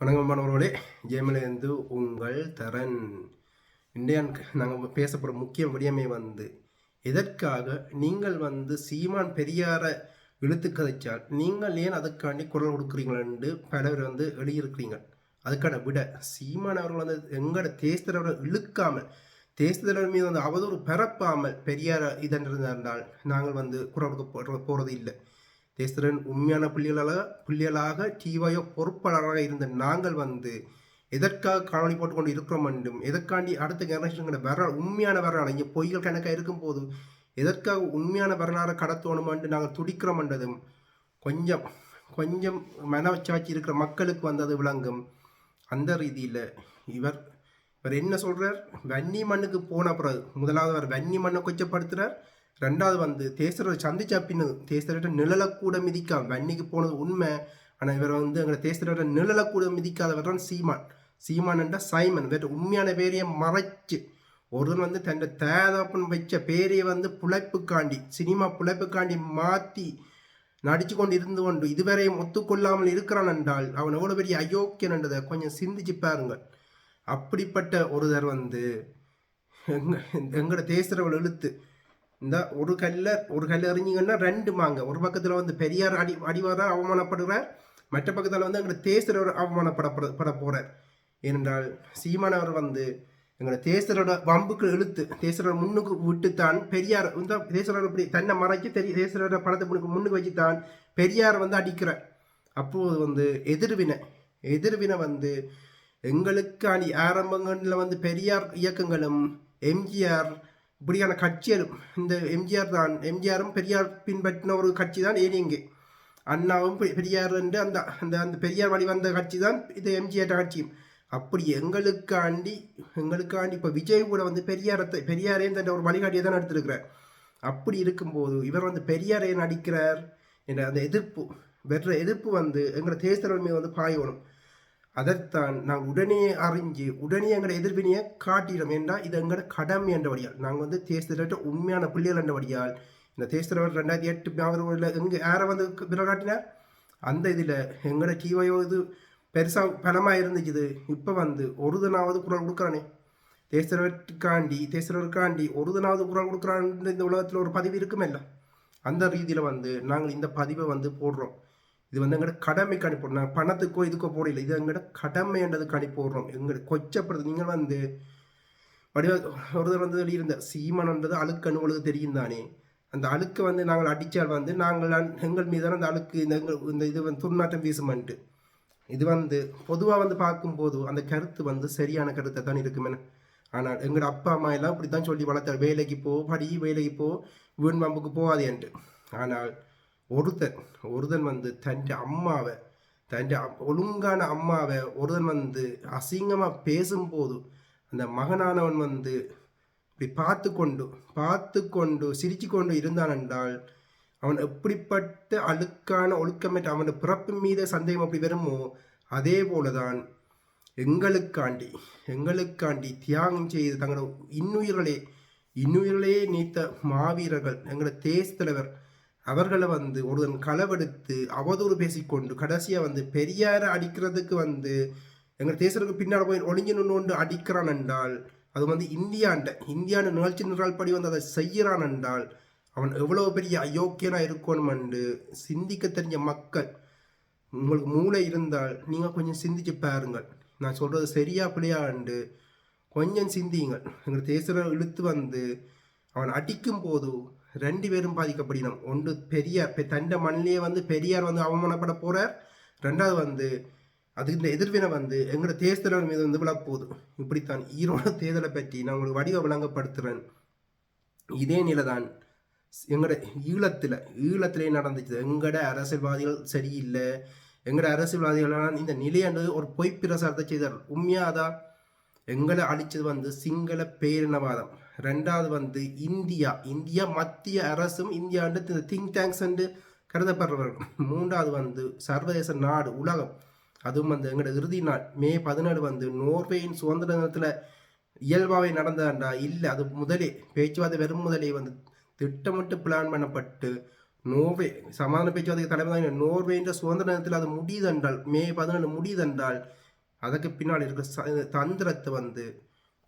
வணக்கம் மாணவர்களே ஜெயமலேந்து உங்கள் தரன். இன்றைய நாங்கள் பேசப்படுற முக்கிய விடயமே வந்து எதற்காக நீங்கள் வந்து சீமான் பெரியாரை இழுத்து கதைச்சால் நீங்கள் ஏன் அதுக்காண்டி குரல் கொடுக்குறீங்களென்று பல பேர் வந்து எழுதியிருக்கிறீங்க அதுக்கான விட சீமான் அவர்கள் வந்து எங்களோட தேசத்தலைவரை இழுக்காமல் தேசத்தலைவர் மீது வந்து அவதூறு பரப்பாமல் பெரியாரை இதென்றிருந்தால் நாங்கள் வந்து குரல் கொடுக்க போற- போகிறது இல்லை. தேசத்தின் உண்மையான புள்ளிகளாக புள்ளிகளாக டிவாயோ பொறுப்பாளராக இருந்த நாங்கள் வந்து எதற்காக காணொலி போட்டுக்கொண்டு இருக்கிறோம் என்றும் எதற்காண்டி அடுத்த ஜெனரேஷனுங்கிற வரலாறு உண்மையான வரலாறு இங்கே பொய்கள் கணக்காக இருக்கும்போது எதற்காக உண்மையான வரலாறு கடத்தணும் என்று நாங்கள் துடிக்கிறோம் என்றதும் கொஞ்சம் கொஞ்சம் மனச்சாட்சி இருக்கிற மக்களுக்கு வந்தது விளங்கும். அந்த ரீதியில் இவர் இவர் என்ன சொல்கிறார் வன்னி மண்ணுக்கு போன பிறகு முதலாவது அவர் வன்னி மண்ணை கொச்சப்படுத்துகிறார் ரெண்டாவது வந்து தேசரை சந்திச்ச பின்னது தேசரோட நிழலை கூட மிதிக்காம வன்னிக்கு போனது உண்மை. ஆனால் இவர் வந்து எங்களை தேசரோட நிழலை கூட மிதிக்காதவர் தான் சீமான். சீமான் என்றால் சைமன். வேற உண்மையான பேரையை மறைச்சு ஒருவன் வந்து தன் தேதப்பன் வச்ச பேரையை வந்து புழைப்புக்காண்டி சினிமா புழைப்புக்காண்டி மாற்றி நடிச்சு கொண்டு இருந்து கொண்டு இதுவரையும் ஒத்துக்கொள்ளாமல் இருக்கிறான் என்றால் அவன் எவ்வளோ பெரிய அயோக்கியன் என்றதை கொஞ்சம் சிந்திச்சு பாருங்கள். அப்படிப்பட்ட ஒருதர் வந்து எங்க எங்களோட தேசரவள் இழுத்து இந்த ஒரு கல்ல ஒரு கல் எறிஞ்சிங்கன்னா ரெண்டு மாங்க. ஒரு பக்கத்தில் வந்து பெரியார் அடி அடிவாரார் அவமானப்படுகிறார் மற்ற பக்கத்தில் வந்து எங்களை தேசரோட அவமானப்படப்பட போகிறார் ஏனென்றால் சீமானவர் வந்து எங்களை தேசரோட வம்புக்கு இழுத்து தேசரோட முன்னுக்கு விட்டுத்தான் பெரியார் இந்த தேசரோட இப்படி தன்னை மறைச்சு தெரிய தேசரோட படத்தை முன்னுக்கு முன்னுக்கு வச்சுத்தான் பெரியார் வந்து அடிக்கிறார் அப்போது வந்து எதிர்வினை எதிர்வினை வந்து எங்களுக்கான ஆரம்பங்களில் வந்து பெரியார் இயக்கங்களும் எம்ஜிஆர் இப்படியான கட்சிகளும் இந்த எம்ஜிஆர் தான் எம்ஜிஆரும் பெரியார் பின்பற்றின ஒரு கட்சி தான் ஏனிங்கு அண்ணாவும் பெரியார் என்று அந்த அந்த அந்த பெரியார் வழி வந்த கட்சி தான் இது எம்ஜிஆர் கட்சியும். அப்படி எங்களுக்காண்டி எங்களுக்காண்டி இப்போ விஜய் கூட வந்து பெரியாரத்தை பெரியாரே என்ற ஒரு வழிகாட்டியை தான் எடுத்திருக்கிறார். அப்படி இருக்கும்போது இவர் வந்து பெரியாரே நடிக்கிறார் என்ற அந்த எதிர்ப்பு வெற்ற எதிர்ப்பு வந்து எங்களை தேசத்தலைவர் மீது வந்து பாயணும். அதைத்தான் நாங்கள் உடனே அறிஞ்சு உடனே எங்களோட எதிர்வினையை காட்டிடும் என்றால் இது எங்களோட கடமை என்றபடியால். நாங்கள் வந்து தேசத்திட்ட உண்மையான பிள்ளைகள் என்றபடியால். இந்த தேசத்தலைவர் ரெண்டாயிரத்தி எட்டு மாவட்டத்தில் எங்கே யாரை வந்து பிறகு காட்டினார்? அந்த இதில் எங்களோட டிவையோ இது பெருசாக பலமாக இருந்துச்சு. இப்போ வந்து ஒரு தினாவது குரல் கொடுக்குறானே. தேசத்தலைவருக்காண்டி தேசத்தலைவருக்காண்டி ஒரு தினாவது குரல் கொடுக்குறான்னு இந்த உலகத்தில் ஒரு பதிவு இருக்குமில்ல அந்த ரீதியில் வந்து நாங்கள் இந்த பதிவை வந்து போடுறோம். இது வந்து எங்களோட கடமைக்கு அனுப்பிடுறோம் நாங்கள் பணத்துக்கோ இதுக்கோ போடல இது எங்களோட கடமை என்றதுக்கு அனுப்பிடுறோம் எங்களுக்கு கொச்சப்படுறது நீங்கள் வந்து வடிவ ஒருத்தர் வந்து வெளியிருந்த சீமானன்றது அழுக்கு அணுவலுக்கு தெரியும் தானே. அந்த அழுக்கு வந்து நாங்கள் அடித்தால் வந்து நாங்கள் எங்கள் மீதான அந்த அழுக்கு இந்த எங்கள் இந்த இது வந்து துர்நாற்றம் வீசுமான்ட்டு இது வந்து பொதுவாக வந்து பார்க்கும்போது அந்த கருத்து வந்து சரியான கருத்தை தான் இருக்குமே ஆனால் எங்களோட அப்பா அம்மா எல்லாம் இப்படி தான் சொல்லி வளர்த்தார். வேலைக்கு போ படி வேலைக்கு போ வீண் பம்புக்கு போகாதேன்ட்டு ஆனால் ஒருத்தன் ஒருத்தன் வந்து தன் அம்மாவை தன் ஒழுங்கான அம்மாவை ஒருதன் வந்து அசிங்கமாக பேசும்போது அந்த மகனானவன் வந்து இப்படி பார்த்து கொண்டு பார்த்து கொண்டு சிரிச்சு கொண்டு இருந்தான் என்றால் அவன் எப்படிப்பட்ட அழுக்கான ஒழுக்கமற்ற அவன் பிறப்பு மீத சந்தேகம் அப்படி வருமோ அதே போலதான் எங்களுக்காண்டி எங்களுக்காண்டி தியாகம் செய்து தங்களோட இன்னுயிர்களே இன்னுயிர்களே நீத்த மாவீரர்கள் எங்களோட தேச தலைவர் அவர்களை வந்து ஒருவன் களவெடுத்து அவதூறு பேசிக்கொண்டு கடைசியாக வந்து பெரியாரை அடிக்கிறதுக்கு வந்து எங்கள் தேசத்துக்கு பின்னால் போய் ஒளிஞ்சு அடிக்கிறான் என்றால் அது வந்து இந்தியாண்ட இந்தியான நிகழ்ச்சி நிறால் படி வந்து அதை செய்கிறான் என்றால் அவன் எவ்வளோ பெரிய அயோக்கியனாக இருக்கணும் என்று சிந்திக்க தெரிஞ்ச மக்கள் உங்களுக்கு மூளை இருந்தால் நீங்கள் கொஞ்சம் சிந்திச்சு பாருங்கள். நான் சொல்கிறது சரியா பிள்ளையாண்டு கொஞ்சம் சிந்தியுங்கள். எங்கள் தேசரை இழுத்து வந்து அவன் அடிக்கும் போது ரெண்டு பேரும் பாதிக்கப்படினோம். ஒன்று பெரியார் பெ- தண்ட மண்ணிலேயே வந்து பெரியார் வந்து அவமானப்பட போகிறார் ரெண்டாவது வந்து அதுக்கு இந்த எதிர்வினை வந்து எங்களோட தேர்தலர் மீது வந்து விழப்போகுது. இப்படித்தான் ஈரோடு தேர்தலை பற்றி நான் உங்களுக்கு வடிவ விளங்கப்படுத்துகிறேன் இதே நிலைதான் எங்களோட ஈழத்தில் ஈழத்திலே நடந்துச்சு. எங்களோட அரசியல்வாதிகள் சரியில்லை. எங்களோட அரசியல்வாதிகளான இந்த நிலையானது ஒரு பொய் பிரசாரத்தை செய்தார் உண்மையாக அதான் எங்களை அழிச்சது வந்து சிங்கள பேரினவாதம். ரெண்டாவது வந்து இந்தியா. இந்தியா மத்திய அரசும் இந்தியாண்டு இந்த திங்க் டேங்க்ஸ் என்று கருதப்படுறவர்கள் மூன்றாவது வந்து சர்வதேச நாடு உலகம். அதுவும் வந்து எங்களோட இறுதி நாள். மே பதினேழு வந்து நோர்வேயின் சுதந்திர தினத்தில் இயல்பாகவே நடந்ததாண்டா? இல்லை அது முதலே பேச்சுவார்த்தை வெறும் முதலே வந்து திட்டமிட்டு பிளான் பண்ணப்பட்டு நோர்வே சமாதான பேச்சுவார்த்தைக்கு தலைமை நோர்வேன்ற சுதந்திர தினத்தில் அது முடியுதென்றால் மே பதினேழு முடியுதென்றால் அதுக்கு பின்னால் இருக்கிற ச- தந்திரத்தை வந்து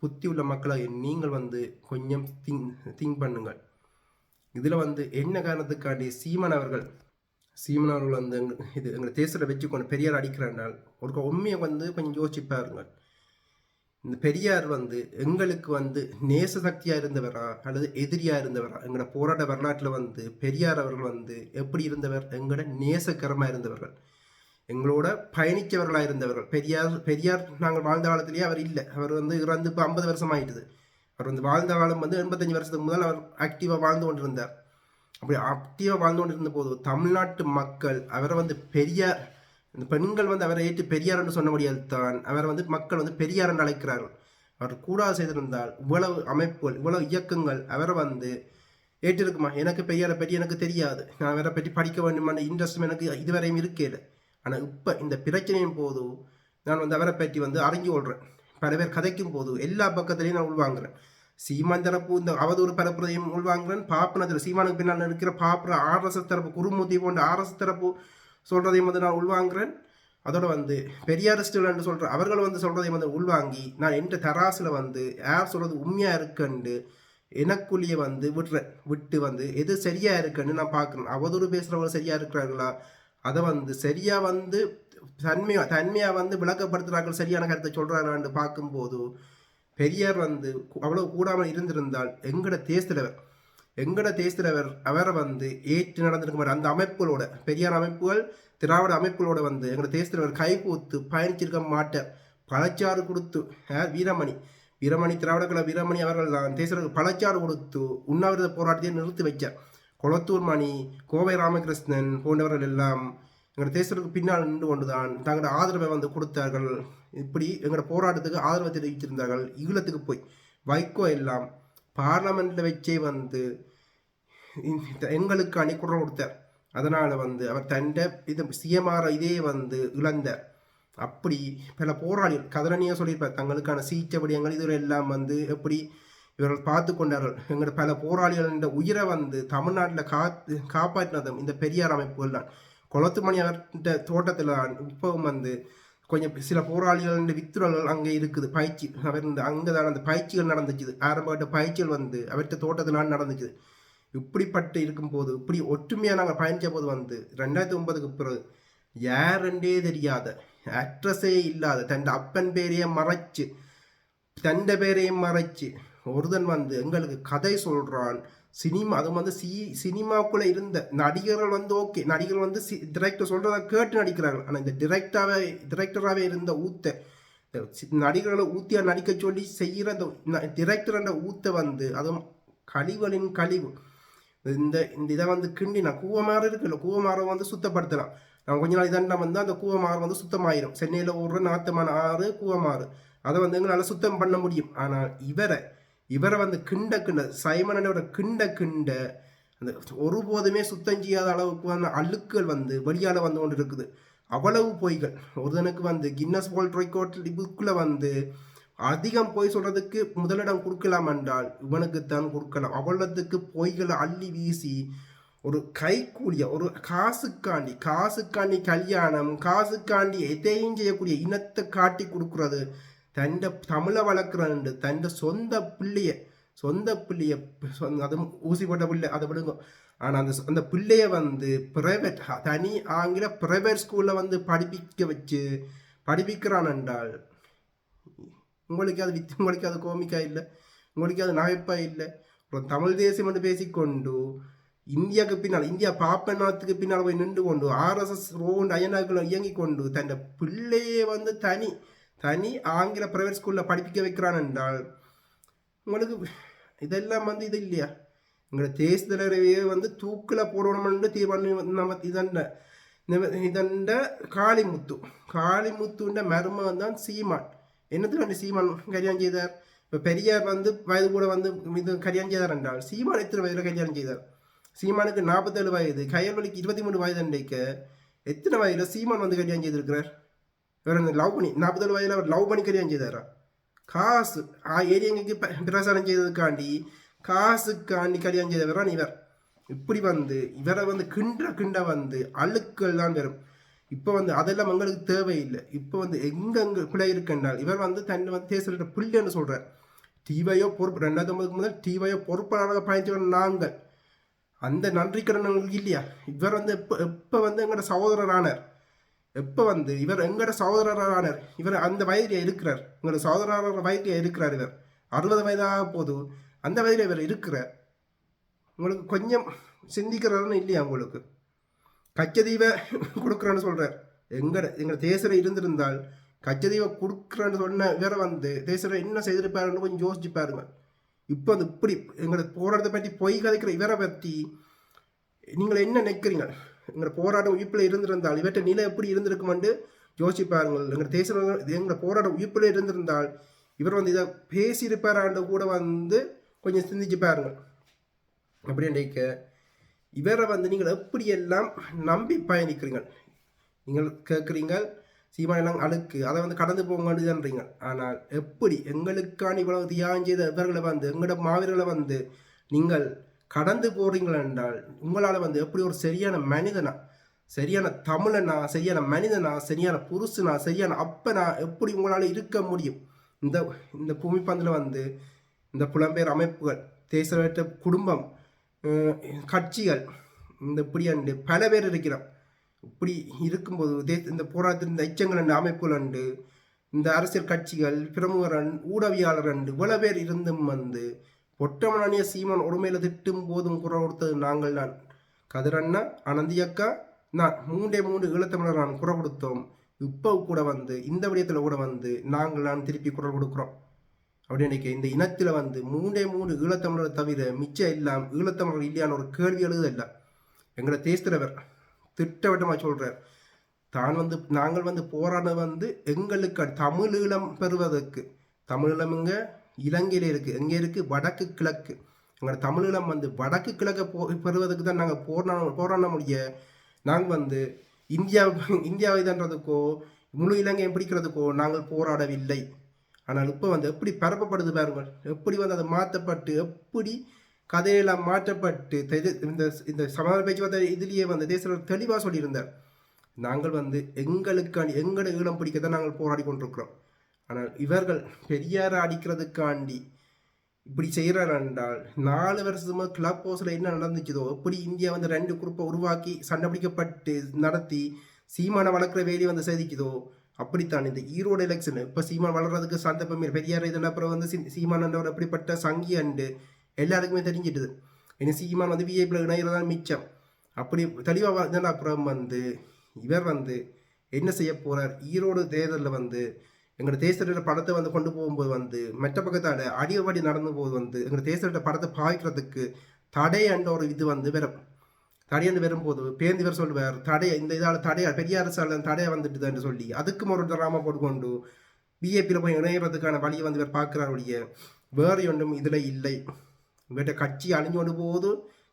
புத்தி உள்ள மக்களாக நீங்கள் வந்து கொஞ்சம் திங் திங்க் பண்ணுங்கள். இதில் வந்து என்ன காரணத்துக்காண்டி சீமன் அவர்கள் சீமன் அவர்கள் வந்து இது எங்களை வச்சு கொண்டு பெரியார் அடிக்கிறாண்டால் ஒரு உண்மையை வந்து கொஞ்சம் யோசிச்சு பாருங்கள். இந்த பெரியார் வந்து எங்களுக்கு வந்து நேச சக்தியாக இருந்தவரா அல்லது எதிரியாக இருந்தவரா? எங்களோட போராட்ட வரலாற்றில் வந்து பெரியார் அவர்கள் வந்து எப்படி இருந்தவர்? எங்களோட நேசக்கரமாக இருந்தவர்கள். எங்களோட பயணிச்சவர்களாக இருந்தவர்கள். பெரியார் பெரியார் நாங்கள் வாழ்ந்த காலத்திலேயே அவர் இல்லை. அவர் வந்து இறந்து இப்போ ஐம்பது வருஷம் ஆயிட்டுது அவர் வந்து வாழ்ந்த காலம் வந்து எண்பத்தஞ்சு வருஷத்துக்கு முதல் அவர் ஆக்டிவாக வாழ்ந்து கொண்டிருந்தார். அப்படி ஆக்டிவாக வாழ்ந்து கொண்டிருந்த போது தமிழ்நாட்டு மக்கள் அவரை வந்து பெரியார் இந்த பெண்கள் வந்து அவரை ஏற்று பெரியார் என்று சொன்ன முடியாது தான். அவரை வந்து மக்கள் வந்து பெரியார் என்று அழைக்கிறார்கள். அவர் கூடாது செய்திருந்தால் இவ்வளவு அமைப்புகள் இவ்வளவு இயக்கங்கள் அவரை வந்து ஏற்றிருக்குமா? எனக்கு பெரியாரை பற்றி எனக்கு தெரியாது. நான் அவரை பற்றி படிக்க வேண்டுமான இன்ட்ரெஸ்டும் எனக்கு இதுவரையும் இருக்கேல ஆனால் இப்போ இந்த பிரச்சனையின் போது நான் வந்து அவரை பற்றி வந்து அறிஞ்சு கொள்கிறேன் பல பேர் கதைக்கும் போது எல்லா பக்கத்துலையும் நான் உள்வாங்குறேன். சீமான் தரப்பு இந்த அவதூறு பரப்புறதையும் உள்வாங்குறேன். பாப்பனத்தில் சீமானுக்கு பின்னால் இருக்கிற பாப்புற ஆர்எஸ்எஸ் தரப்பு குருமூர்த்தி போன்ற ஆர்எஸ் தரப்பு சொல்கிறதையும் வந்து நான் உள்வாங்குறேன். அதோட வந்து பெரியாரிஸ்டுகள் என்று சொல்கிற அவர்கள் வந்து சொல்கிறதையும் வந்து உள்வாங்கி நான் எந்த தராசில் வந்து யார் சொல்கிறது உண்மையாக இருக்குன்னு எனக்குள்ளேயே வந்து விடுறேன் விட்டு வந்து எது சரியாக இருக்குன்னு நான் பார்க்குறேன். அவதூறு பேசுகிறவங்க சரியாக இருக்கிறார்களா? அதை வந்து சரியாக வந்து தன்மையாக தன்மையாக வந்து விளக்கப்படுத்துகிறார்கள் சரியான கருத்தை சொல்றாங்களான்னு பார்க்கும்போது பெரியார் வந்து அவ்வளோ அவ்வளவு கூடாமல் இருந்திருந்தால் எங்கட தேசிலவர் எங்கட தேசிலவர் அவரை வந்து ஏற்று நடந்திருக்க அந்த அமைப்புகளோட பெரியார் அமைப்புகள் திராவிட அமைப்புகளோட வந்து எங்கட தேசிலவர் கைகூத்து பயணிச்சிருக்க மாட்டார். பழச்சாறு கொடுத்து வீரமணி வீரமணி திராவிட கழக வீரமணி அவர்கள் தான் தேசிலருக்கு பழச்சாறு கொடுத்து உண்ணாவிரத போராட்டத்தை நிறுத்தி வைச்சார். கொளத்தூர் மணி கோவை ராமகிருஷ்ணன் போன்றவர்கள் எல்லாம் எங்களோட தேசத்திற்கு பின்னால் நின்று கொண்டுதான் தங்களோட ஆதரவை வந்து கொடுத்தார்கள். இப்படி எங்களோட போராட்டத்துக்கு ஆதரவை தெரிவித்திருந்தார்கள். ஈழத்துக்கு போய் வைகோ எல்லாம் பார்லமெண்ட்ல வச்சே வந்து எங்களுக்கு அணி குரல் கொடுத்தார். அதனால வந்து அவர் தண்ட இது சிஎம்ஆர் இதே வந்து இழந்தார் அப்படி பல போராளிகள் கதரணியாக சொல்லியிருப்பார். தங்களுக்கான சீச்ச விடயங்கள் இதுவரை எல்லாம் வந்து எப்படி இவர்கள் பார்த்து கொண்டார்கள். எங்களோட பல போராளிகள் இந்த உயிரை வந்து தமிழ்நாட்டில் காத்து காப்பாற்றினதும் இந்த பெரியார் அமைப்புகள் தான். குளத்துமணி அவர்கிட்ட தோட்டத்தில் தான் இப்பவும் வந்து கொஞ்சம் சில போராளிகள் வித்துறல்கள் அங்கே இருக்குது. பயிற்சி அவர் இந்த அங்கே தான் அந்த பயிற்சிகள் நடந்துச்சு. ஆரம்பகட்ட பயிற்சிகள் வந்து அவர்கிட்ட தோட்டத்திலான் நடந்துச்சு. இப்படிப்பட்டு இருக்கும்போது இப்படி ஒற்றுமையாக நாங்கள் பயணிச்ச போது வந்து ரெண்டாயிரத்தி ஒன்பதுக்கு பிறகு யாருன்றே தெரியாத அட்ரஸே இல்லாத தன் அப்பன் பேரையே மறைச்சு தண்ட பேரையும் மறைச்சு ஒருதன் வந்து எங்களுக்கு கதை சொல்கிறான் சினிமா அது வந்து சி சினிமாவுக்குள்ளே இருந்த நடிகர்கள் வந்து ஓகே. நடிகர்கள் வந்து சி டிரெக்டர் சொல்கிறத கேட்டு நடிக்கிறார்கள். ஆனால் இந்த டிரெக்டாகவே டிரெக்டராகவே இருந்த ஊத்த நடிகர்களை ஊத்தியாக நடிக்க சொல்லி செய்கிற அந்த டிரெக்டர் அந்த ஊத்த வந்து அதுவும் கழிவுகளின் கழிவு. இந்த இந்த இதை வந்து கிண்டினா கூவமாறு இருக்குல்ல கூவமாறை வந்து சுத்தப்படுத்தலாம். நான் கொஞ்ச நாள் இதாண்டா வந்து அந்த கூவமாறு வந்து சுத்தமாயிரும். சென்னையில் ஒரு நாத்தமான ஆறு கூவமாறு. அதை வந்து எங்களால் சுத்தம் பண்ண முடியும். ஆனால் இவரை இவரை வந்து கிண்ட கிண்ட சைமனோட கிண்ட கிண்ட அந்த ஒருபோதுமே சுத்தம் செய்யாத அளவுக்கு வந்து அழுக்குகள் வந்து வெளியால் வந்து கொண்டு இருக்குது அவ்வளவு பொய்கள். ஒருதனுக்கு வந்து கின்னஸ் வேர்ல்ட் ரெக்கார்ட் புக்கில் வந்து அதிகம் பொய் சொல்கிறதுக்கு முதலிடம் கொடுக்கலாம் என்றால் இவனுக்கு தான் கொடுக்கலாம். அவ்வளோத்துக்கு பொய்களை அள்ளி வீசி ஒரு கைக்கூலிய ஒரு காசுக்காண்டி காசுக்காண்டி கல்யாணம் காசுக்காண்டி எதையும் செய்யக்கூடிய இனத்தை காட்டி கொடுக்குறது. தண்ட தமிழை வளர்க்குறண்டு தன் சொந்த பிள்ளைய சொந்த பிள்ளைய சொந்த- அதுவும் ஊசி போட்ட பிள்ளை அதை விடுங்க. ஆனால் அந்த அந்த பிள்ளைய வந்து ப்ரைவேட் தனி ஆங்கில ப்ரைவேட் ஸ்கூலில் வந்து படிப்பிக்க வச்சு படிப்பிக்கிறான் என்றால் உங்களுக்கு அது வித் உங்களுக்கு அது கோமிக்கா இல்லை உங்களுக்கு அது நகைப்பா இல்லை. அப்புறம் தமிழ் தேசியம் என்று பேசிக்கொண்டு இந்தியாவுக்கு பின்னால் இந்தியா பாப்பநாத்துக்கு பின்னால் போய் நின்று கொண்டு ஆர்எஸ்எஸ் ரோண்டு அயனாக்களை இயங்கி கொண்டு தன் பிள்ளையே வந்து தனி தனி ஆங்கில பிரைவேட் ஸ்கூலில் படிப்பிக்க வைக்கிறான் என்றால் உங்களுக்கு இதெல்லாம் வந்து இது இல்லையா? எங்களை தேச தலைவரையே வந்து தூக்கில் போடணும்னு தீர்மானம் நம்ம இதண்ட இதண்ட காளிமுத்து. காளிமுத்துன்ற மருமகன் தான் சீமான். என்னத்துக்கு அந்த சீமான் கல்யாணம் செய்தார்? இப்போ பெரியார் வந்து வயது கூட வந்து இது கல்யாணம் செய்தார் என்றால் சீமான் எத்தனை வயதில் கல்யாணம் செய்தார்? சீமானுக்கு நாற்பத்தேழு வயது. கையல்வலிக்கு இருபத்தி மூணு வயது அன்றைக்கு எத்தனை வயதில் சீமான் வந்து கல்யாணம் செய்திருக்கிறார்? இவர் அந்த லவ் பண்ணி நாற்பத்தேழு வயதில் அவர் லவ் பண்ணி கல்யாணம் செய்தாரா? காசு ஆ ஏரியங்களுக்கு பிரசாரம் செய்ததுக்காண்டி காசுக்காண்டி கல்யாணம் செய்தவர் இவர்? இப்படி வந்து இவரை வந்து கிண்ட கிண்ட வந்து அழுக்கள் தான் வரும் இப்போ வந்து அதெல்லாம் எங்களுக்கு தேவையில்லை. இப்போ வந்து எங்கெங்க பிள்ளை இருக்கின்றால் இவர் வந்து தன்னை வந்து தேசிய பிள்ளைன்னு சொல்கிறார் டிவையோ பொறுப்பு ரெண்டாயிரத்தி ஒன்பதுக்கு முதல் டிவையோ பொறுப்பாளராக பயணித்தவர் நாங்கள் அந்த நன்றி கடன் எங்களுக்கு இல்லையா? இவர் வந்து எப்போ எப்போ வந்து எங்களோட சகோதரரானார்? எப்போ வந்து இவர் எங்களோட சகோதரரானார்? இவர் அந்த வயதில் இருக்கிறார். எங்களோட சகோதரர் வயதில் இருக்கிறார் இவர். அறுபது வயதாக போது அந்த வயதில் இவர் இருக்கிறார். உங்களுக்கு கொஞ்சம் சிந்திக்கிறாருன்னு இல்லையா உங்களுக்கு? கச்சதீவை கொடுக்குறேன்னு சொல்கிறார் எங்கட எங்கள் தேசரை இருந்திருந்தால் கச்சதீவை கொடுக்குறேன்னு சொன்ன இவரை வந்து தேசரை என்ன செய்திருப்பாருன்னு கொஞ்சம் யோசிச்சு பாருங்க. இப்போ வந்து இப்படி எங்களை போராட்டத்தை பற்றி பொய் கதைக்கிற இவரை பற்றி நீங்கள் என்ன நினைக்கிறீங்க? எங்களோட போராட்டம் உயிர்ப்பில் இருந்திருந்தால் இவற்றை நிலை எப்படி இருந்திருக்குமெண்டு யோசிச்சு பாருங்கள் எங்கள் தேச எங்களோட போராட்டம் உயிர்ப்பில் இருந்திருந்தால் இவர் வந்து இதை பேசியிருப்பாராண்டு கூட வந்து கொஞ்சம் சிந்திச்சு பாருங்கள் அப்படி நினைக்க இவரை வந்து நீங்கள் எப்படியெல்லாம் நம்பி பயணிக்கிறீங்க நீங்கள் கேட்குறீங்க சீமானெல்லாம் அழுக்கு அதை வந்து கடந்து போங்கன்றீங்க ஆனால் எப்படி எங்களுக்கான இவ்வளவு தியாகம் செய்த இவர்களை வந்து எங்களோட மாவீரர்களை வந்து நீங்கள் கடந்து போகிறீங்களா என்றால் உங்களால் வந்து எப்படி ஒரு சரியான மனிதனா சரியான தமிழனா சரியான மனிதனா சரியான புருஷனா சரியான அப்பனா எப்படி உங்களால் இருக்க முடியும்? இந்த இந்த பூமிப்பந்தில் வந்து இந்த புலம்பெயர் அமைப்புகள் தேசவேற்ற குடும்பம் கட்சிகள் இந்த இப்படி அண்டு பல பேர் இருக்கிறோம். இப்படி இருக்கும்போது தே இந்த போராட்டத்தில் இந்த எச்சங்கள் அண்டு அமைப்புகள் அண்டு இந்த அரசியல் கட்சிகள் பிரமுகரன் ஊடகவியாளர் அண்டு இவ்வளோ பேர் இருந்தும் வந்து பொட்டமணிய சீமான் ஒருமையில திட்டும் போதும் குரல் கொடுத்தது நாங்கள் தான். கதிரண்ணா அனந்தி அக்கா நான் மூன்றே மூன்று ஈழத்தமிழர் நான் குரல் கொடுத்தோம். இப்போ கூட வந்து இந்த விடயத்தில் கூட வந்து நாங்கள் நான் திருப்பி குரல் கொடுக்குறோம். அப்படின்னு நினைக்க இந்த இனத்தில் வந்து மூன்றே மூணு ஈழத்தமிழரை தவிர மிச்சம் எல்லாம் ஈழத்தமிழர் இல்லையான ஒரு கேள்வி எழுதல்ல எங்களோட தேசத்தலைவர் திட்டவட்டமாக சொல்கிறார் தான் வந்து நாங்கள் வந்து போராட வந்து எங்களுக்கு தமிழ் ஈழம் பெறுவதற்கு. தமிழீழமுங்க இலங்கையில் இருக்குது எங்கே இருக்குது வடக்கு கிழக்கு. எங்களோட தமிழீழம் வந்து வடக்கு கிழக்கை போ பெறுவதற்கு தான் நாங்கள் போராட போராட முடிய. நாங்கள் வந்து இந்தியா இந்தியாவை தான்றதுக்கோ முழு இலங்கையை பிடிக்கிறதுக்கோ நாங்கள் போராடவில்லை. ஆனால் இப்போ வந்து எப்படி பரப்பப்படுது பாருங்கள். எப்படி வந்து அதை மாற்றப்பட்டு எப்படி கதையெல்லாம் மாற்றப்பட்டு இந்த இந்த சமாதான பேச்சுவார்த்தை இதுலேயே வந்து தேசத்தில் தெளிவாக சொல்லியிருந்தார். நாங்கள் வந்து எங்களுக்கான எங்களை ஈழம் பிடிக்க தான் நாங்கள் போராடி கொண்டிருக்கிறோம். ஆனால் இவர்கள் பெரியாரை அடிக்கிறதுக்காண்டி இப்படி செய்கிறார் என்றால் நாலு வருஷமா கிளப் ஹவுஸில் என்ன நடந்துச்சுதோ எப்படி இந்தியா வந்து ரெண்டு குரூப்பை உருவாக்கி சண்டை பிடிக்கப்பட்டு நடத்தி சீமான வளர்க்குற வேலையை வந்து செதுக்குதோ அப்படித்தான் இந்த ஈரோடு எலெக்ஷன் இப்போ சீமான் வளர்றதுக்கு சந்தர்ப்பம் பெரியார் இதன் அப்புறம் வந்து சி- சீமான் என்றவர் அப்படிப்பட்ட சங்கி அண்டு எல்லாருக்குமே தெரிஞ்சிட்டுது. இனி சீமான் வந்து விஐபியில் தான் மிச்சம். அப்படி தெளிவாக வந்தன அப்புறம் வந்து இவர் வந்து என்ன செய்ய போகிறார் ஈரோடு தேர்தலில் வந்து எங்களோட தேசத்தோட படத்தை வந்து கொண்டு போகும்போது வந்து மற்ற பக்கத்தால் அடியபடி நடந்து போது வந்து எங்களோட தேசத்தோட படத்தை பாய்க்கிறதுக்கு தடை என்ற ஒரு இது வந்து வரும். தடையண்டு வரும்போது பேருந்து இவர் சொல்லுவார் தடை இந்த இதால் தடையா பெரிய அரசால தடையா வந்துட்டுதுன்னு சொல்லி அதுக்கும் ஒரு டிராமா போட்டுக்கொண்டு பிஏபியில் போய் இணையறதுக்கான வழியை வந்து இவர் பார்க்குறார் ஒழிய வேறு ஒன்றும் இதில் இல்லை. இவர்கிட்ட கட்சி அழிஞ்சு கொண்டு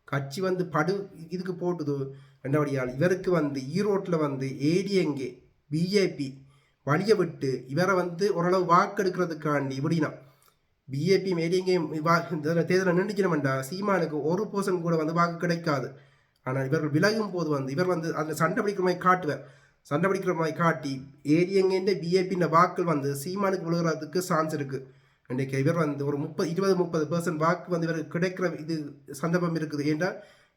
கட்சி வந்து படு இதுக்கு போட்டுது. ரெண்டபடியால் இவருக்கு வந்து ஈரோட்டில் வந்து ஏடிஎங்கே பிஏபி வழியை விட்டு இவரை வந்து ஓரளவு வாக்கெடுக்கிறதுக்காண்டி இப்படின்னா பிஏபி ஏடிஎங்கேயும் தேர்தலை நின்றுக்கணும்டா சீமானுக்கு ஒரு பர்சன்ட் கூட வந்து வாக்கு கிடைக்காது. ஆனால் இவர்கள் விலகும் போது வந்து இவர் வந்து அதில் சண்டை பிடிக்கிற மாதிரி காட்டுவார். சண்டை பிடிக்கிற மாதிரி காட்டி ஏடிஎங்கேண்ட பிஏபின்ற வாக்கள் வந்து சீமானுக்கு விழுகிறதுக்கு சான்ஸ் இருக்குது இன்றைக்கு இவர் வந்து ஒரு முப்பது இருபது முப்பது பர்சன்ட் வாக்கு வந்து இவருக்கு கிடைக்கிற இது சந்தர்ப்பம் இருக்குது. ஏன்னா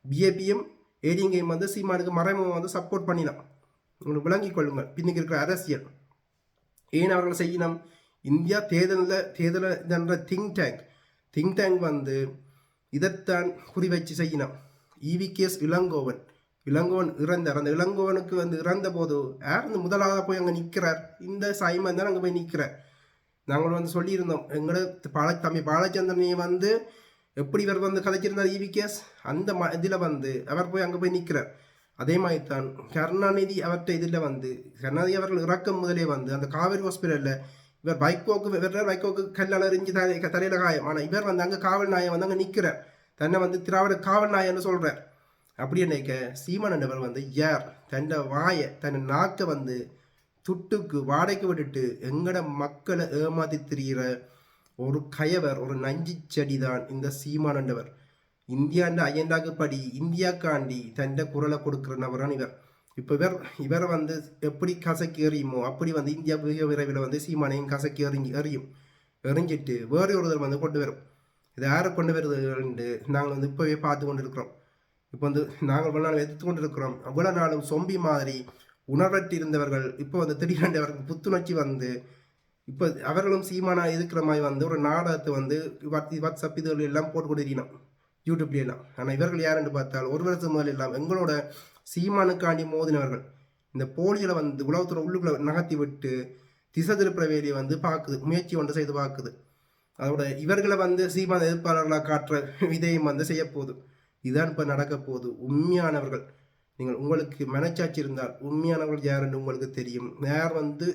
பிஏபியும் ஏடிஎங்கையும் வந்து சீமானுக்கு மறைமுகம் வந்து சப்போர்ட் பண்ணினான் உங்களுக்கு விளங்கிக் கொள்ளுங்கள். பின்னுக்கு இருக்கிற அரசியல். ஏன் அவர்கள் செய்யணும் இந்தியா தேர்தலில் தேர்தல் என்ற திங்க் டேங்க். திங்க் டேங்க் வந்து இதைத்தான் குறிவைச்சு செய்யணும் இவிகேஎஸ் இளங்கோவன். இளங்கோவன் இறந்தார் அந்த இளங்கோவனுக்கு வந்து இறந்த போது யார் வந்து முதலாக போய் அங்கே நிற்கிறார் இந்த சாயமாக தான் அங்கே போய் நிற்கிறார் நாங்கள் வந்து சொல்லியிருந்தோம் எங்களோட பால தம்பி பாலச்சந்திரனையை வந்து எப்படி இவர் வந்து கதைச்சிருந்தார்? இவிகேஎஸ் அந்த ம இதில் வந்து அவர் போய் அங்கே போய் நிற்கிறார் அதே மாதிரி தான் கருணாநிதி அவர்கிட்ட இதில் வந்து கருணாநிதி அவர்கள் இறக்கம் முதலே வந்து அந்த காவேரி ஹாஸ்பிட்டலில் இவர் பைக்கோக்கு இவர் பைக்கோக்கு கல்லால் எரிஞ்சு தலை தலையில் காயம். ஆனால் இவர் வந்து அங்கே காவல் நாயை வந்து அங்கே நிற்கிறார் தன்னை வந்து திராவிட காவல் நாயன்னு சொல்கிறார் அப்படி நினைக்க சீமான் என்பவர் வந்து யார் தன்னை வாயை தன் நாக்கை வந்து துட்டுக்கு வாடகைக்கு விட்டுட்டு எங்கட மக்களை ஏமாத்தி திரிகிற ஒரு கயவர் ஒரு நஞ்சு செடி தான் இந்த சீமானண்டவர் இந்தியாண்ட அயண்டாக்கு படி இந்தியாக்காண்டி தன்ட குரலை கொடுக்கிற நபரான் இவர். இப்போ இவர் இவரை வந்து எப்படி கசக்கி எறியுமோ அப்படி வந்து இந்தியா மிக விரைவில் வந்து சீமானையும் கசக்கி எறிஞ்சி எறியும். எறிஞ்சிட்டு வேறு ஒருத்தர் வந்து கொண்டு வரும். இது யாரை கொண்டு வருதுன்னு நாங்கள் வந்து இப்போவே பார்த்து கொண்டு இருக்கிறோம் இப்போ வந்து நாங்கள் இவ்வளோ நாள் எதிர்த்து கொண்டு இருக்கிறோம் அவ்வளோ நாளும் சொம்பி மாதிரி உணர்வற்று இருந்தவர்கள் இப்போ வந்து திடீரென்று அவருக்கு புத்துணர்ச்சி வந்து இப்போ அவர்களும் சீமானா இருக்கிற மாதிரி வந்து ஒரு நாடகத்தை வந்து வாட்ஸ்அப் இதுகள் எல்லாம் போட்டு கொண்டிருக்கணும் யூடியூப்ல எல்லாம். ஆனால் இவர்கள் யாருன்னு பார்த்தால் ஒரு வருஷம் முதல் எல்லாம் எங்களோட சீமானுக்காண்டி மோதினவர்கள். இந்த போலிகளை வந்து உலகத்துல உள்ளுக்குள்ள நகர்த்தி விட்டு திசை திருப்புற வேலையை வந்து பார்க்குது. முயற்சி ஒன்று செய்து பார்க்குது. அதோட இவர்களை வந்து சீமான எதிர்ப்பாளர்களாக காட்டுற விதையும் வந்து செய்ய போகுது இதுதான் இப்போ நடக்க போகுது. உண்மையானவர்கள். நீங்கள் உங்களுக்கு மனச்சாட்சி இருந்தால் உண்மையானவர்கள் யாருன்னு உங்களுக்கு தெரியும். யார் வந்து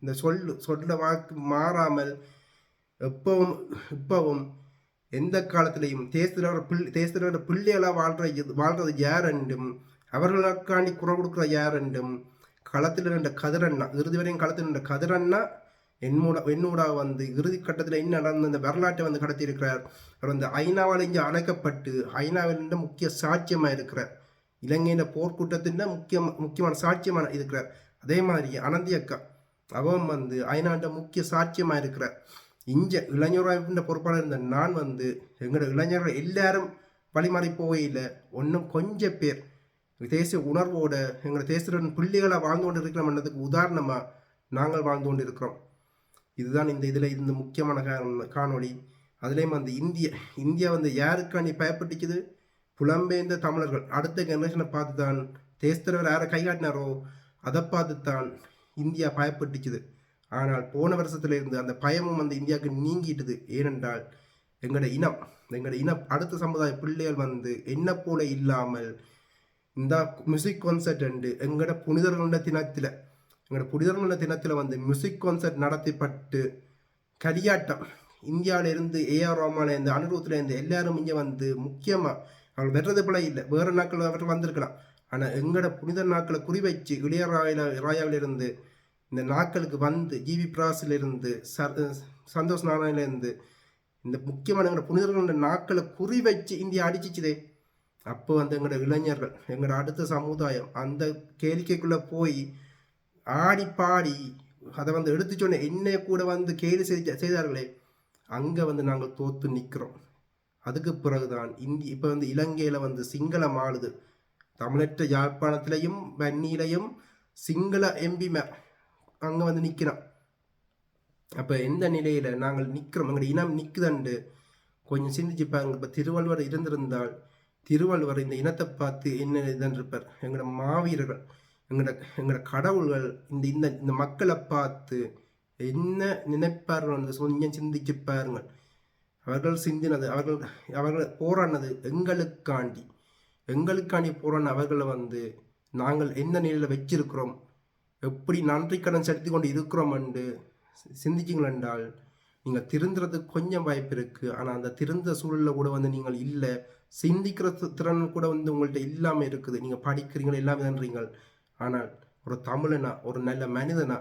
இந்த சொல் சொல்ல வாக்கு மாறாமல் எப்பவும் இப்பவும் எந்த காலத்திலையும் தேசத்தில் பிள்ளை தேசத்தில் பிள்ளைகளாக வாழ்ற இது வாழ்றது யார் என்றும் அவர்களுக்காண்டி குரல் கொடுக்குற யார் என்றும் களத்தில் நின்ற கதிரண்ணா இறுதி வரையும் களத்தில் நின்ற கதிரண்ணா என்னோட என்னூடாக வந்து இறுதி கட்டத்தில் என்ன நடந்த அந்த வரலாற்றை வந்து கடத்தியிருக்கிறார். அவர் வந்து ஐநாவால் இங்கே அணைக்கப்பட்டு ஐநாவில் முக்கிய சாட்சியமாக இருக்கிறார். இலங்கையின் போர்க்கூட்டத்தின் முக்கிய முக்கியமான சாட்சியமாக இருக்கிறார். அதே மாதிரி அனந்தி அக்கா அவன் வந்து ஐநாண்ட முக்கிய சாட்சியமாக இருக்கிறார். இஞ்ச இளைஞர் பொறுப்பாளர் இருந்த நான் வந்து எங்களோட இளைஞர்கள் எல்லாரும் வழிமாறி போகையில் ஒன்றும் கொஞ்சம் பேர் தேசிய உணர்வோட எங்களை தேசத்தின் புள்ளிகளை வாழ்ந்து கொண்டு இருக்கிறோம்ன்றதுக்கு உதாரணமாக நாங்கள் வாழ்ந்து கொண்டு இருக்கிறோம் இதுதான் இந்த இதில் இருந்த முக்கியமான காணொளி. அதுலேயும் வந்து இந்திய இந்தியா வந்து யாருக்காண்டி பயப்பட்டுச்சுது புலம்பெயர்ந்த தமிழர்கள். அடுத்த ஜெனரேஷனை பார்த்து தான் தேசத்தலைவர் யாரை கைகாட்டினாரோ அதை பார்த்து தான் இந்தியா பயப்பட்டுச்சுது ஆனால் போன வருஷத்துல இருந்து அந்த பயமும் அந்த இந்தியாவுக்கு நீங்கிட்டுது. ஏனென்றால் எங்களோட இனம் எங்களோட இனம் அடுத்த சமுதாய பிள்ளைகள் வந்து என்ன போல இல்லாமல் இந்த மியூசிக் கான்சர்ட் அண்டு எங்களோட புனிதர்கள தினத்தில் எங்களோட புனிதர்கள தினத்தில் வந்து மியூசிக் கான்சர்ட் நடத்தப்பட்டு கரியாட்டம் இந்தியாவிலேருந்து ஏஆர் ரோமாலேருந்து அனுபவத்துலேருந்து எல்லாரும் இங்கே வந்து முக்கியமாக அவள் வெறது போல இல்லை வேறு நாட்கள் அவர்கள் வந்திருக்கலாம். ஆனால் எங்களோட புனித நாட்களை குறிவைச்சு இளையராயில ராயாவிலிருந்து இந்த நாட்களுக்கு வந்து ஜிவி பிராஸிலிருந்து ச சந்தோஷ் நாராயணிலேருந்து இந்த முக்கியமான எங்களோட புனிதர்களோட நாட்களை குறி வச்சு இந்தியா அடிச்சிச்சுதே. அப்போ வந்து எங்களோட இளைஞர்கள் எங்களோட அடுத்த சமுதாயம் அந்த கேளிக்கைக்குள்ளே போய் ஆடி பாடி அதை வந்து எடுத்து சொன்ன என்னை கூட வந்து கேலி செய்த செய்தார்களே அங்கே வந்து நாங்கள் தோத்து நிற்கிறோம் அதுக்கு பிறகுதான் இந்தி இப்போ வந்து இலங்கையில் வந்து சிங்களம் ஆளுது தமிழற்ற யாழ்ப்பாணத்திலையும் வன்னியிலையும் சிங்கள எம்பி மே அங்கே வந்து நிற்கிறான் அப்போ எந்த நிலையில் நாங்கள் நிற்கிறோம் எங்களோட இனம் நிற்குதண்டு கொஞ்சம் சிந்திச்சு பாருங்க. இப்போ திருவள்ளுவர் இருந்திருந்தால் திருவள்ளுவர் இந்த இனத்தை பார்த்து என்ன இதுன்னு இருப்பார் எங்களோட மாவீரர்கள் எங்களோட எங்களோட கடவுள்கள் இந்த இந்த இந்த மக்களை பார்த்து என்ன நினைப்பார்கள் கொஞ்சம் சிந்திச்சு பாருங்கள் அவர்கள் சிந்தினது அவர்கள் அவர்கள் போராடினது எங்களுக்காண்டி. எங்களுக்காண்டி போராடின அவர்களை வந்து நாங்கள் எந்த நிலையில் வச்சிருக்கிறோம்? எப்படி நன்றி கடன் செலுத்தி கொண்டு இருக்கிறோம் என்று சிந்திச்சிங்களென்றால் நீங்கள் திருந்துறதுக்கு கொஞ்சம் வாய்ப்பு இருக்குது ஆனால் அந்த திருந்த சூழலில் கூட வந்து நீங்கள் இல்லை. சிந்திக்கிற திறன் கூட வந்து உங்கள்கிட்ட இல்லாமல் இருக்குது. நீங்கள் படிக்கிறீங்களோ எல்லாமே தான்றீங்க ஆனால் ஒரு தமிழனா ஒரு நல்ல மனிதனா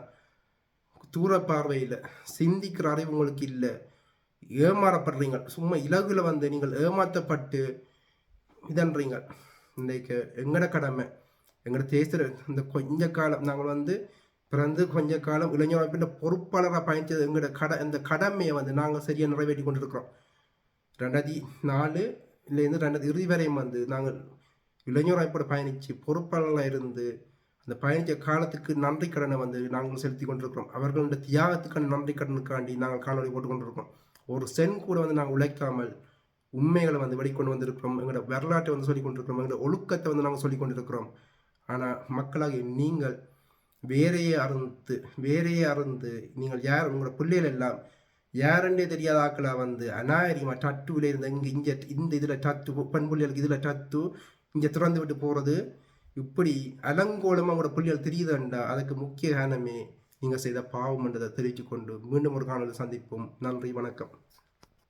தூர பார்வையில் சிந்திக்கிற அறிவு உங்களுக்கு இல்லை. ஏமாறப்படுறீங்க சும்மா இலகுல வந்து நீங்கள் ஏமாற்றப்பட்டு இதன்றீங்க இன்றைக்கு எங்கட கடமை? எங்களோட தேசத்தில் இந்த கொஞ்ச காலம் நாங்கள் வந்து பிறந்து கொஞ்ச காலம் இளைஞர் அமைப்பின் பொறுப்பாளராக பயணித்தது எங்களோட கட இந்த கடமையை வந்து நாங்கள் சரியாக நிறைவேற்றி கொண்டிருக்கிறோம். ரெண்டாயிரத்தி நாலு இல்லைருந்து ரெண்டாயிரத்தி இறுதி வரையும் வந்து நாங்கள் இளைஞர் அமைப்போட பயணித்து பொறுப்பாளராக இருந்து அந்த பயணித்த காலத்துக்கு நன்றி கடனை வந்து நாங்கள் செலுத்தி கொண்டிருக்கிறோம். அவர்களுடைய தியாகத்துக்கான நன்றி கடனுக்காண்டி நாங்கள் காணொலி போட்டு கொண்டிருக்கிறோம். ஒரு சென் கூட வந்து நாங்கள் உழைக்காமல் உண்மைகளை வந்து வெளிக்கொண்டு வந்திருக்கிறோம். எங்களோட வரலாற்றை வந்து சொல்லி கொண்டிருக்கிறோம். எங்களோட ஒழுக்கத்தை வந்து நாங்கள் சொல்லி கொண்டிருக்கிறோம். ஆனால் மக்களாகிய நீங்கள் வேறையே அறந்து வேறையே அறந்து நீங்கள் யார்? உங்களோட பிள்ளைகள் எல்லாம் யாருன்னே தெரியாத ஆக்களாக வந்து அநாகரிகமாக டட்டுவில் இருந்த இங்கே இங்கே இந்த இதில் டட்டு பெண் பிள்ளைகளுக்கு இதில் டட்டு இங்கே திறந்து விட்டு போகிறது இப்படி அலங்கோலமாக உங்களோட பிள்ளைகள் தெரியுதுண்டா அதுக்கு முக்கிய காரணமே நீங்கள் செய்த பாவம் என்றதை தெரிவித்து கொண்டு மீண்டும் ஒரு காணொலி சந்திப்போம். நன்றி வணக்கம்.